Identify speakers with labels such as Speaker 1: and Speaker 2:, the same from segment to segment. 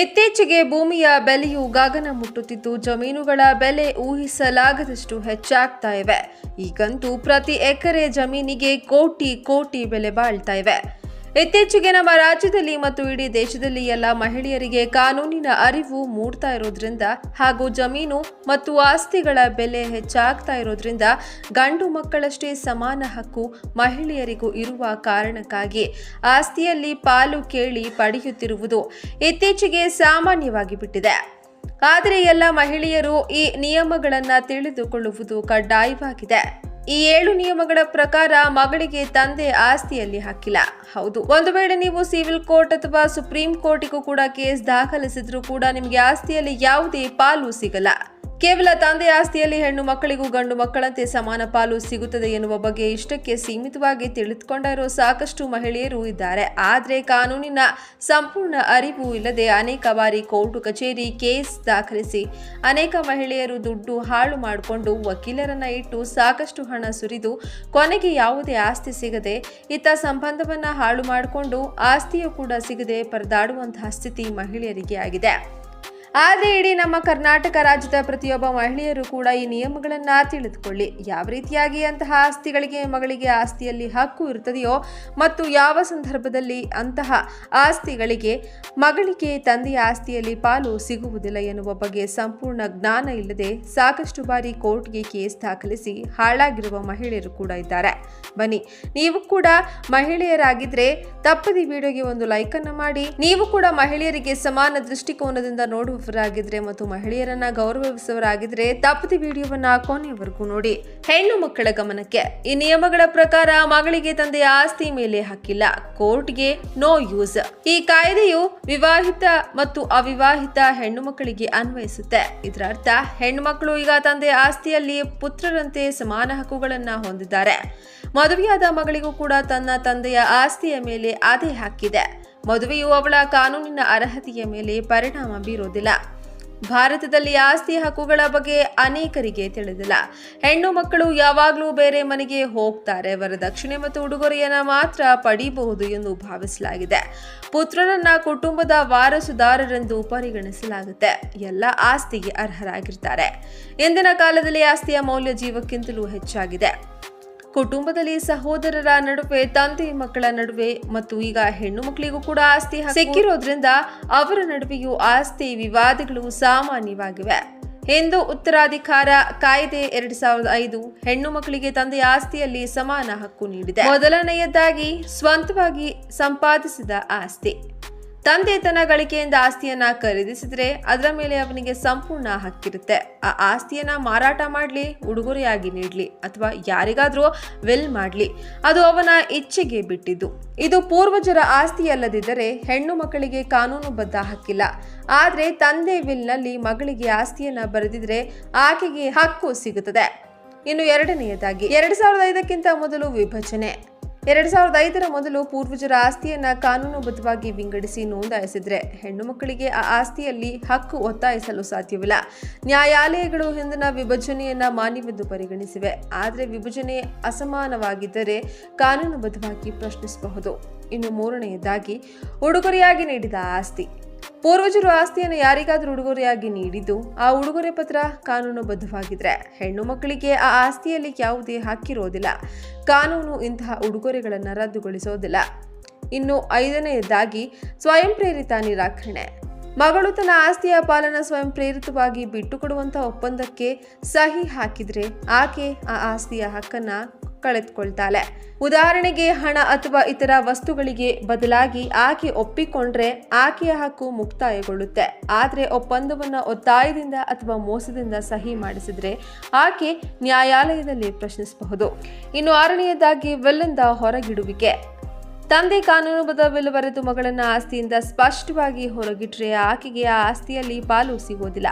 Speaker 1: ಇತ್ತೀಚೆಗೆ ಭೂಮಿಯ ಬೆಲೆಯು ಗಗನ ಮುಟ್ಟುತ್ತಿದ್ದು ಜಮೀನುಗಳ ಬೆಲೆ ಊಹಿಸಲಾಗದಷ್ಟು ಹೆಚ್ಚಾಗ್ತಾ ಇವೆ. ಈಗಂತೂ ಪ್ರತಿ ಎಕರೆ ಜಮೀನಿಗೆ ಕೋಟಿ ಕೋಟಿ ಬೆಲೆ ಬಾಳ್ತಾ ಇವೆ. ಇತ್ತೀಚೆಗೆ ನಮ್ಮ ರಾಜ್ಯದಲ್ಲಿ ಮತ್ತು ಇಡೀ ದೇಶದಲ್ಲಿ ಎಲ್ಲ ಮಹಿಳೆಯರಿಗೆ ಕಾನೂನಿನ ಅರಿವು ಮೂಡ್ತಾ ಇರೋದ್ರಿಂದ ಹಾಗೂ ಜಮೀನು ಮತ್ತು ಆಸ್ತಿಗಳ ಬೆಲೆ ಹೆಚ್ಚಾಗ್ತಾ ಇರೋದ್ರಿಂದ ಗಂಡು ಮಕ್ಕಳಷ್ಟೇ ಸಮಾನ ಹಕ್ಕು ಮಹಿಳೆಯರಿಗೂ ಇರುವ ಕಾರಣಕ್ಕಾಗಿ ಆಸ್ತಿಯಲ್ಲಿ ಪಾಲು ಕೇಳಿ ಪಡೆಯುತ್ತಿರುವುದು ಇತ್ತೀಚೆಗೆ ಸಾಮಾನ್ಯವಾಗಿ ಬಿಟ್ಟಿದೆ. ಆದರೆ ಎಲ್ಲ ಮಹಿಳೆಯರು ಈ ನಿಯಮಗಳನ್ನು ತಿಳಿದುಕೊಳ್ಳುವುದು ಕಡ್ಡಾಯವಾಗಿದೆ. ಈ ಏಳು ನಿಯಮಗಳ ಪ್ರಕಾರ ಮಗಳಿಗೆ ತಂದೆ ಆಸ್ತಿಯಲ್ಲಿ ಹಾಕಿಲ್ಲ ಹೌದು. ಒಂದು ವೇಳೆ ನೀವು ಸಿವಿಲ್ ಕೋರ್ಟ್ ಅಥವಾ ಸುಪ್ರೀಂ ಕೋರ್ಟಿಗೂ ಕೂಡ ಕೇಸ್ ದಾಖಲಿಸಿದ್ರೂ ಕೂಡ ನಿಮಗೆ ಆಸ್ತಿಯಲ್ಲಿ ಯಾವುದೇ ಪಾಲು ಸಿಗಲ್ಲ. ಕೇವಲ ತಂದೆ ಆಸ್ತಿಯಲ್ಲಿ ಹೆಣ್ಣು ಮಕ್ಕಳಿಗೂ ಗಂಡು ಮಕ್ಕಳಂತೆ ಸಮಾನ ಪಾಲು ಸಿಗುತ್ತದೆ ಎನ್ನುವ ಬಗ್ಗೆ ಇಷ್ಟಕ್ಕೆ ಸೀಮಿತವಾಗಿ ತಿಳಿದುಕೊಂಡಿರೋ ಸಾಕಷ್ಟು ಮಹಿಳೆಯರು ಇದ್ದಾರೆ. ಆದರೆ ಕಾನೂನಿನ ಸಂಪೂರ್ಣ ಅರಿವು ಇಲ್ಲದೆ ಅನೇಕ ಬಾರಿ ಕೋರ್ಟು ಕಚೇರಿ ಕೇಸ್ ದಾಖಲಿಸಿ ಅನೇಕ ಮಹಿಳೆಯರು ದುಡ್ಡು ಹಾಳು ಮಾಡಿಕೊಂಡು ವಕೀಲರನ್ನ ಇಟ್ಟು ಸಾಕಷ್ಟು ಹಣ ಸುರಿದು ಕೊನೆಗೆ ಯಾವುದೇ ಆಸ್ತಿ ಸಿಗದೆ ಇತ್ತ ಸಂಬಂಧವನ್ನ ಹಾಳು ಮಾಡಿಕೊಂಡು ಆಸ್ತಿಯೂ ಕೂಡ ಸಿಗದೆ ಪರದಾಡುವಂತಹ ಸ್ಥಿತಿ ಮಹಿಳೆಯರಿಗೆ ಆಗಿದೆ. ಆದರೆ ಇಡೀ ನಮ್ಮ ಕರ್ನಾಟಕ ರಾಜ್ಯದ ಪ್ರತಿಯೊಬ್ಬ ಮಹಿಳೆಯರು ಕೂಡ ಈ ನಿಯಮಗಳನ್ನು ತಿಳಿದುಕೊಳ್ಳಿ. ಯಾವ ರೀತಿಯಾಗಿ ಅಂತಹ ಆಸ್ತಿಗಳಿಗೆ ಮಗಳಿಗೆ ಆಸ್ತಿಯಲ್ಲಿ ಹಕ್ಕು ಇರುತ್ತದೆಯೋ ಮತ್ತು ಯಾವ ಸಂದರ್ಭದಲ್ಲಿ ಅಂತಹ ಆಸ್ತಿಗಳಿಗೆ ಮಗಳಿಗೆ ತಂದೆಯ ಆಸ್ತಿಯಲ್ಲಿ ಪಾಲು ಸಿಗುವುದಿಲ್ಲ ಎನ್ನುವ ಬಗ್ಗೆ ಸಂಪೂರ್ಣ ಜ್ಞಾನ ಇಲ್ಲದೆ ಸಾಕಷ್ಟು ಬಾರಿ ಕೋರ್ಟ್ಗೆ ಕೇಸ್ ದಾಖಲಿಸಿ ಹಾಳಾಗಿರುವ ಮಹಿಳೆಯರು ಕೂಡ ಇದ್ದಾರೆ. ಬನ್ನಿ, ನೀವು ಕೂಡ ಮಹಿಳೆಯರಾಗಿದ್ರೆ ತಪ್ಪದಿ ವಿಡಿಯೋಗೆ ಒಂದು ಲೈಕ್ ಮಾಡಿ. ನೀವು ಕೂಡ ಮಹಿಳೆಯರಿಗೆ ಸಮಾನ ದೃಷ್ಟಿಕೋನದಿಂದ ನೋಡುವವರಾಗಿದ್ರೆ ಮತ್ತು ಮಹಿಳೆಯರನ್ನ ಗೌರವಿಸುವವರಾಗಿದ್ರೆ ತಪ್ಪದೆ ವಿಡಿಯೋವನ್ನ ಕೊನೆಯವರೆಗೂ ನೋಡಿ. ಹೆಣ್ಣು ಮಕ್ಕಳ ಗಮನಕ್ಕೆ ಈ ನಿಯಮಗಳ ಪ್ರಕಾರ ಮಗಳಿಗೆ ತಂದೆಯ ಆಸ್ತಿ ಮೇಲೆ ಹಕ್ಕಿಲ್ಲ. ಕೋರ್ಟ್ಗೆ ನೋ ಯೂಸ್. ಈ ಕಾಯ್ದೆಯು ವಿವಾಹಿತ ಮತ್ತು ಅವಿವಾಹಿತ ಹೆಣ್ಣು ಮಕ್ಕಳಿಗೆ ಅನ್ವಯಿಸುತ್ತೆ. ಇದರ ಅರ್ಥ ಹೆಣ್ಣು ಮಕ್ಕಳು ಈಗ ತಂದೆಯ ಆಸ್ತಿಯಲ್ಲಿ ಪುತ್ರರಂತೆ ಸಮಾನ ಹಕ್ಕುಗಳನ್ನ ಹೊಂದಿದ್ದಾರೆ. ಮದುವೆಯಾದ ಮಗಳಿಗೂ ಕೂಡ ತನ್ನ ತಂದೆಯ ಆಸ್ತಿಯ ಮೇಲೆ ಅದೇ ಹಕ್ಕಿದೆ. ಮದುವೆಯು ಅವಳ ಕಾನೂನಿನ ಅರ್ಹತೆಯ ಮೇಲೆ ಪರಿಣಾಮ ಬೀರೋದಿಲ್ಲ ಭಾರತದಲ್ಲಿ ಆಸ್ತಿ ಹಕ್ಕುಗಳ ಬಗ್ಗೆ ಅನೇಕರಿಗೆ ತಿಳಿದಿಲ್ಲ. ಹೆಣ್ಣು ಮಕ್ಕಳು ಯಾವಾಗಲೂ ಬೇರೆ ಮನೆಗೆ ಹೋಗ್ತಾರೆ. ವರದಕ್ಷಿಣೆ ಮತ್ತು ಉಡುಗೊರೆಯನ್ನು ಮಾತ್ರ ಪಡೀಬಹುದು ಎಂದು ಭಾವಿಸಲಾಗಿದೆ. ಪುತ್ರರನ್ನ ಕುಟುಂಬದ ವಾರಸುದಾರರೆಂದು ಪರಿಗಣಿಸಲಾಗುತ್ತೆ. ಎಲ್ಲ ಆಸ್ತಿಗೆ ಅರ್ಹರಾಗಿರ್ತಾರೆ. ಇಂದಿನ ಕಾಲದಲ್ಲಿ ಆಸ್ತಿಯ ಮೌಲ್ಯ ಜೀವಕ್ಕಿಂತಲೂ ಹೆಚ್ಚಾಗಿದೆ. ಕುಟುಂಬದಲ್ಲಿ ಸಹೋದರರ ನಡುವೆ ತಂದೆ ಮಕ್ಕಳ ನಡುವೆ ಮತ್ತು ಈಗ ಹೆಣ್ಣು ಮಕ್ಕಳಿಗೂ ಕೂಡ ಆಸ್ತಿ ಸಿಕ್ಕಿರೋದ್ರಿಂದ ಅವರ ನಡುವೆಯೂ ಆಸ್ತಿ ವಿವಾದಗಳು ಸಾಮಾನ್ಯವಾಗಿವೆ. ಹಿಂದೂ ಉತ್ತರಾಧಿಕಾರ ಕಾಯ್ದೆ ಎರಡ್ ಸಾವಿರದ ಐದು ಹೆಣ್ಣು ಮಕ್ಕಳಿಗೆ ತಂದೆಯ ಆಸ್ತಿಯಲ್ಲಿ ಸಮಾನ ಹಕ್ಕು ನೀಡಿದೆ. ಮೊದಲನೆಯದಾಗಿ ಸ್ವಂತವಾಗಿ ಸಂಪಾದಿಸಿದ ಆಸ್ತಿ. ತಂದೆ ತನ್ನ ಗಳಿಕೆಯಿಂದ ಆಸ್ತಿಯನ್ನ ಖರೀದಿಸಿದ್ರೆ ಅದರ ಮೇಲೆ ಅವನಿಗೆ ಸಂಪೂರ್ಣ ಹಕ್ಕಿರುತ್ತೆ. ಆ ಆಸ್ತಿಯನ್ನ ಮಾರಾಟ ಮಾಡಲಿ, ಉಡುಗೊರೆಯಾಗಿ ನೀಡಲಿ ಅಥವಾ ಯಾರಿಗಾದರೂ ವೆಲ್ ಮಾಡಲಿ. ಅದು ಅವನ ಇಚ್ಛೆಗೆ ಬಿಟ್ಟಿದ್ದು. ಇದು ಪೂರ್ವಜರ ಆಸ್ತಿಯಲ್ಲದಿದ್ದರೆ ಹೆಣ್ಣು ಮಕ್ಕಳಿಗೆ ಕಾನೂನುಬದ್ಧ ಹಕ್ಕಿಲ್ಲ. ಆದರೆ ತಂದೆ ವಿಲ್ನಲ್ಲಿ ಮಗಳಿಗೆ ಆಸ್ತಿಯನ್ನ ಬರೆದಿದ್ರೆ ಆಕೆಗೆ ಹಕ್ಕು ಸಿಗುತ್ತದೆ. ಇನ್ನು ಎರಡನೆಯದಾಗಿ, ಎರಡ್ ಸಾವಿರದ ಐದಕ್ಕಿಂತ ಮೊದಲು ವಿಭಜನೆ. ಎರಡ್ ಸಾವಿರದ ಐದರ ಮೊದಲು ಪೂರ್ವಜರ ಆಸ್ತಿಯನ್ನ ಕಾನೂನುಬದ್ಧವಾಗಿ ವಿಂಗಡಿಸಿ ನೋಂದಾಯಿಸಿದ್ರೆ ಹೆಣ್ಣು ಮಕ್ಕಳಿಗೆ ಆ ಆಸ್ತಿಯಲ್ಲಿ ಹಕ್ಕು ಒತ್ತಾಯಿಸಲು ಸಾಧ್ಯವಿಲ್ಲ. ನ್ಯಾಯಾಲಯಗಳು ಹಿಂದಿನ ವಿಭಜನೆಯನ್ನ ಮಾನ್ಯವೆಂದು ಪರಿಗಣಿಸಿವೆ. ಆದರೆ ವಿಭಜನೆ ಅಸಮಾನವಾಗಿದ್ದರೆ ಕಾನೂನುಬದ್ಧವಾಗಿ ಪ್ರಶ್ನಿಸಬಹುದು. ಇನ್ನು ಮೂರನೆಯದಾಗಿ, ಉಡುಗೊರೆಯಾಗಿ ನೀಡಿದ ಆಸ್ತಿ. ಪೂರ್ವಜರು ಆಸ್ತಿಯನ್ನು ಯಾರಿಗಾದ್ರೂ ಉಡುಗೊರೆಯಾಗಿ ನೀಡಿದ್ದು ಆ ಉಡುಗೊರೆ ಪತ್ರ ಕಾನೂನುಬದ್ಧವಾಗಿದ್ರೆ ಹೆಣ್ಣು ಮಕ್ಕಳಿಗೆ ಆ ಆಸ್ತಿಯಲ್ಲಿ ಯಾವುದೇ ಹಕ್ಕಿರೋದಿಲ್ಲ. ಕಾನೂನು ಇಂತಹ ಉಡುಗೊರೆಗಳನ್ನು ರದ್ದುಗೊಳಿಸೋದಿಲ್ಲ. ಇನ್ನು ಐದನೆಯದಾಗಿ ಸ್ವಯಂ ಪ್ರೇರಿತ ನಿರಾಕರಣೆ. ಮಗಳು ತನ್ನ ಆಸ್ತಿಯ ಪಾಲನ ಸ್ವಯಂ ಪ್ರೇರಿತವಾಗಿ ಬಿಟ್ಟುಕೊಡುವಂತಹ ಒಪ್ಪಂದಕ್ಕೆ ಸಹಿ ಹಾಕಿದ್ರೆ ಆಕೆ ಆ ಆಸ್ತಿಯ ಹಕ್ಕನ್ನ ಕಳೆದುಕೊಳ್ತಾಳೆ. ಉದಾಹರಣೆಗೆ ಹಣ ಅಥವಾ ಇತರ ವಸ್ತುಗಳಿಗೆ ಬದಲಾಗಿ ಆಕೆ ಒಪ್ಪಿಕೊಂಡ್ರೆ ಆಕೆಯ ಹಕ್ಕು ಮುಕ್ತಾಯಗೊಳ್ಳುತ್ತೆ. ಆದರೆ ಒಪ್ಪಂದವನ್ನ ಒತ್ತಾಯದಿಂದ ಅಥವಾ ಮೋಸದಿಂದ ಸಹಿ ಮಾಡಿಸಿದ್ರೆ ಆಕೆ ನ್ಯಾಯಾಲಯದಲ್ಲಿ ಪ್ರಶ್ನಿಸಬಹುದು. ಇನ್ನು ಆರನೆಯದಾಗಿ ವೆಲ್ಲಂದ ಹೊರಗಿಡುವಿಕೆ. ತಂದೆ ಕಾನೂನುಬದ್ಧ ಬದ ಬರೆದು ಮಗಳನ್ನ ಆಸ್ತಿಯಿಂದ ಸ್ಪಷ್ಟವಾಗಿ ಹೊರಗಿಟ್ರೆ ಆಕೆಗೆ ಆ ಆಸ್ತಿಯಲ್ಲಿ ಪಾಲು ಸಿಗೋದಿಲ್ಲ.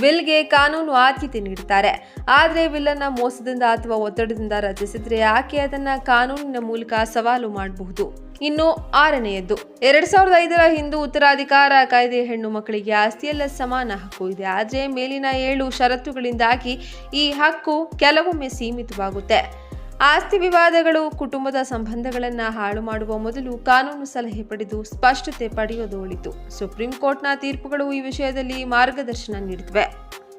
Speaker 1: ವಿಲ್ಗೆ ಕಾನೂನು ಆದ್ಯತೆ ನೀಡುತ್ತಾರೆ. ಆದರೆ ವಿಲ್ಲನ್ನ ಮೋಸದಿಂದ ಅಥವಾ ಒತ್ತಡದಿಂದ ರಚಿಸಿದ್ರೆ ಆಕೆ ಅದನ್ನ ಕಾನೂನಿನ ಮೂಲಕ ಸವಾಲು ಮಾಡಬಹುದು. ಇನ್ನು ಆರನೆಯದ್ದು, ಎರಡ್ ಸಾವಿರದ ಐದರ ಹಿಂದೂ ಉತ್ತರಾಧಿಕಾರ ಕಾಯ್ದೆ ಹೆಣ್ಣು ಮಕ್ಕಳಿಗೆ ಆಸ್ತಿಯಲ್ಲ ಸಮಾನ ಹಕ್ಕು ಇದೆ. ಆದರೆ ಮೇಲಿನ ಏಳು ಷರತ್ತುಗಳಿಂದಾಗಿ ಈ ಹಕ್ಕು ಕೆಲವೊಮ್ಮೆ ಸೀಮಿತವಾಗುತ್ತೆ. ಆಸ್ತಿ ವಿವಾದಗಳು, ಕುಟುಂಬದ ಸಂಬಂಧಗಳನ್ನು ಹಾಳು ಮಾಡುವ ಮೊದಲು ಕಾನೂನು ಸಲಹೆ ಪಡೆದು ಸ್ಪಷ್ಟತೆ ಪಡೆಯೋದು ಉಳಿತು ಸುಪ್ರೀಂ ಕೋರ್ಟ್ನ ತೀರ್ಪುಗಳು ಈ ವಿಷಯದಲ್ಲಿ ಮಾರ್ಗದರ್ಶನ ನೀಡಿವೆ